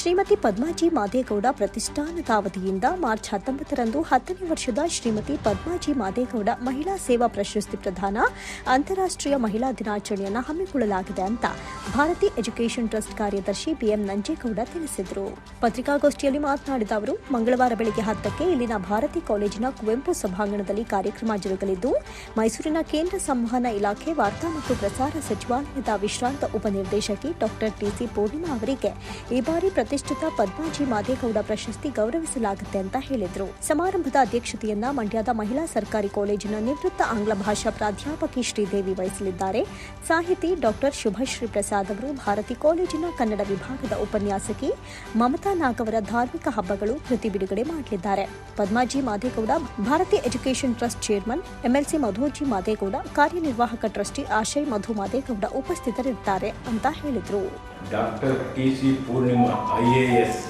ಶ್ರೀಮತಿ ಪದ್ಮಾಜಿ ಮಾದೇಗೌಡ ಪ್ರತಿಷ್ಠಾನದ ಅವಧಿಯಿಂದ ಮಾರ್ಚ್ ಹತ್ತೊಂಬತ್ತರಂದು ಹತ್ತನೇ ವರ್ಷದ ಶ್ರೀಮತಿ ಪದ್ಮಾಜಿ ಮಾದೇಗೌಡ ಮಹಿಳಾ ಸೇವಾ ಪ್ರಶಸ್ತಿ ಪ್ರದಾನ, ಅಂತಾರಾಷ್ಟ್ರೀಯ ಮಹಿಳಾ ದಿನಾಚರಣೆಯನ್ನು ಹಮ್ಮಿಕೊಳ್ಳಲಾಗಿದೆ ಅಂತ ಭಾರತಿ ಎಜುಕೇಷನ್ ಟ್ರಸ್ಟ್ ಕಾರ್ಯದರ್ಶಿ ಬಿಎಂ ನಂಜೇಗೌಡ ತಿಳಿಸಿದರು. ಪತ್ರಿಕಾಗೋಷ್ಠಿಯಲ್ಲಿ ಮಾತನಾಡಿದ ಅವರು, ಮಂಗಳವಾರ ಬೆಳಗ್ಗೆ ಹತ್ತಕ್ಕೆ ಇಲ್ಲಿನ ಭಾರತಿ ಕಾಲೇಜಿನ ಕುವೆಂಪು ಸಭಾಂಗಣದಲ್ಲಿ ಕಾರ್ಯಕ್ರಮ ಜರುಗಲಿದ್ದು, ಮೈಸೂರಿನ ಕೇಂದ್ರ ಸಂವಹನ ಇಲಾಖೆ ವಾರ್ತಾ ಮತ್ತು ಪ್ರಸಾರ ಸಚಿವಾಲಯದ ವಿಶ್ರಾಂತ ಉಪನಿರ್ದೇಶಕಿ ಡಾಕ್ಟರ್ ಟಿಸಿ ಪೂರ್ಣಿಮಾ ಅವರಿಗೆ ಈ ಬಾರಿ ಪ್ರತಿಷ್ಠಿತ ಪದ್ಮಾಜಿ ಮಾದೇಗೌಡ ಪ್ರಶಸ್ತಿ ಗೌರವಿಸಲಾಗುತ್ತೆ ಅಂತ ಹೇಳಿದರು. ಸಮಾರಂಭದ ಅಧ್ಯಕ್ಷತೆಯನ್ನ ಮಂಡ್ಯದ ಮಹಿಳಾ ಸರ್ಕಾರಿ ಕಾಲೇಜಿನ ನಿವೃತ್ತ ಆಂಗ್ಲ ಭಾಷಾ ಪ್ರಾಧ್ಯಾಪಕಿ ಶ್ರೀದೇವಿ ವಹಿಸಲಿದ್ದಾರೆ. ಸಾಹಿತಿ ಡಾಕ್ಟರ್ ಶುಭಶ್ರೀ ಪ್ರಸಾದ್ ಅವರು ಭಾರತಿ ಕಾಲೇಜಿನ ಕನ್ನಡ ವಿಭಾಗದ ಉಪನ್ಯಾಸಕಿ, ಮಮತಾ ನಾಗ್ ಅವರ ಧಾರ್ಮಿಕ ಹಬ್ಬಗಳು ಕೃತಿ ಬಿಡುಗಡೆ ಮಾಡಲಿದ್ದಾರೆ. Padmaji Madegowda, Bharathi education trust chairman, MLC Madhuji Madegowda, ಕಾರ್ಯನಿರ್ವಾಹಕ ಟ್ರಸ್ಟಿ ಆಶಯ್ ಮಧು ಮಾದೇಗೌಡ ಉಪಸ್ಥಿತರಿದ್ದಾರೆ ಅಂತ ಹೇಳಿದರು. Doctor T C Poornima I A S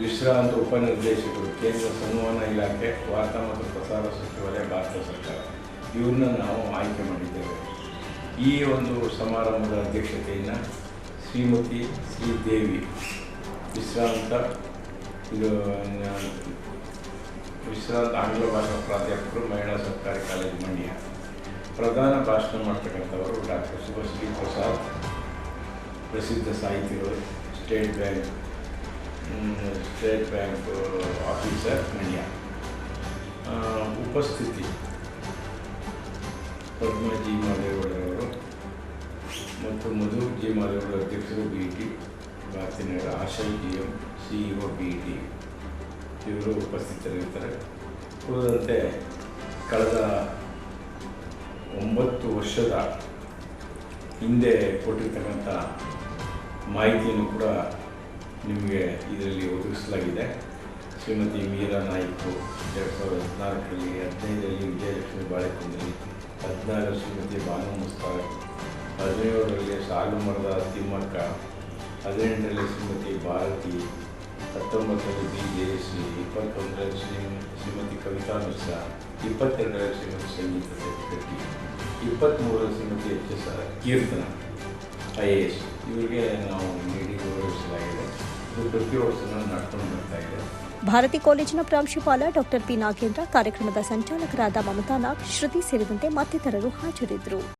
ವಿಶ್ರಾಂತ ಉಪನಿರ್ದೇಶಕರು, ಕೇಂದ್ರ ಸಂವಹನ ಇಲಾಖೆ, ವಾರ್ತಾ ಮತ್ತು ಪ್ರಸಾರ ಸಚಿವಾಲಯ, ಭಾರತ ಸರ್ಕಾರ. ಇವ್ರನ್ನ ನಾವು ಆಯ್ಕೆ ಮಾಡಿದ್ದೇವೆ. ಈ ಒಂದು ಸಮಾರಂಭದ ಅಧ್ಯಕ್ಷತೆಯನ್ನು ಶ್ರೀಮತಿ ಶ್ರೀದೇವಿ ವಿಶ್ರಾಂತ, ಇದು, ವಿಶ್ರಾಂತ ಆಂಗ್ಲ ಭಾಷಾ ಪ್ರಾಧ್ಯಾಪಕರು, ಮಹಿಳಾ ಸರ್ಕಾರಿ ಕಾಲೇಜ್ ಮಂಡ್ಯ. ಪ್ರಧಾನ ಭಾಷಣ ಮಾಡ್ತಕ್ಕಂಥವರು ಡಾಕ್ಟರ್ ಶುಭಶ್ರೀ ಪ್ರಸಾದ್, ಪ್ರಸಿದ್ಧ ಸಾಹಿತಿಗಳು, state bank state bank officer Mandya ಉಪಸ್ಥಿತಿ. ಉಪಸ್ಥಿತಿ ಪದ್ಮಜಿ ಮಾದೇಗೌಡರವರು ಮತ್ತು ಮಧು ಜಿ ಮಾದೇಗೌಡ ಅಧ್ಯಕ್ಷರು B T Bharathinagar Ashay G M CEO B T ಇವರು ಉಪಸ್ಥಿತರಿರ್ತಾರೆ. ಉಳಿದಂತೆ ಕಳೆದ ಒಂಬತ್ತು ವರ್ಷದ ಹಿಂದೆ ಕೊಟ್ಟಿರ್ತಕ್ಕಂಥ ಮಾಹಿತಿಯನ್ನು ಕೂಡ ನಿಮಗೆ ಇದರಲ್ಲಿ ಒದಗಿಸಲಾಗಿದೆ. ಶ್ರೀಮತಿ ಮೀರಾ ನಾಯ್ಕು ಎರಡು ಸಾವಿರದ ಹದಿನಾಲ್ಕರಲ್ಲಿ ಹದಿನೈದರಲ್ಲಿ ವಿಜಯಲಕ್ಷ್ಮಿ ಬಾಳೆಕೊಂಡಲ್ಲಿ ಹದಿನಾರು ಶ್ರೀಮತಿ ಬಾನು ಮುಸ್ತಾರ್ ಹದಿನೇಳರಲ್ಲಿ ಸಾಲು ಮರದ ತಿಮ್ಮಕ್ಕ, ಹದಿನೆಂಟರಲ್ಲಿ ಶ್ರೀಮತಿ ಭಾರತಿ, ಹತ್ತೊಂಬತ್ತರಲ್ಲಿ ಬಿ. ಜಯಶ್ರೀ ಇಪ್ಪತ್ತೊಂದರಲ್ಲಿ ಶ್ರೀ, ಶ್ರೀಮತಿ ಕವಿತಾ ಮಿಶ್ರಾ ಇಪ್ಪತ್ತೆರಡರಲ್ಲಿ ಶ್ರೀಮತಿ ಸಂಗೀತ Shetty ಇಪ್ಪತ್ತ್ಮೂರರಲ್ಲಿ Shrimati H S Keerthana, I A S. ಇವರಿಗೆ ನಾವು ನೀಡಿ ಗೌರವಿಸಲಾಗಿದೆ. ಭಾರತಿ ಕಾಲೇಜಿನ ಪ್ರಾಂಶುಪಾಲ ಡಾಕ್ಟರ್ ಪಿ ನಾಗೇಂದ್ರ ಕಾರ್ಯಕ್ರಮದ ಸಂಚಾಲಕರಾದ ಮಮತಾ ನಾಗ್ ಶ್ರುತಿ ಸೇರಿದಂತೆ ಮತ್ತಿತರರು ಹಾಜರಿದ್ದರು.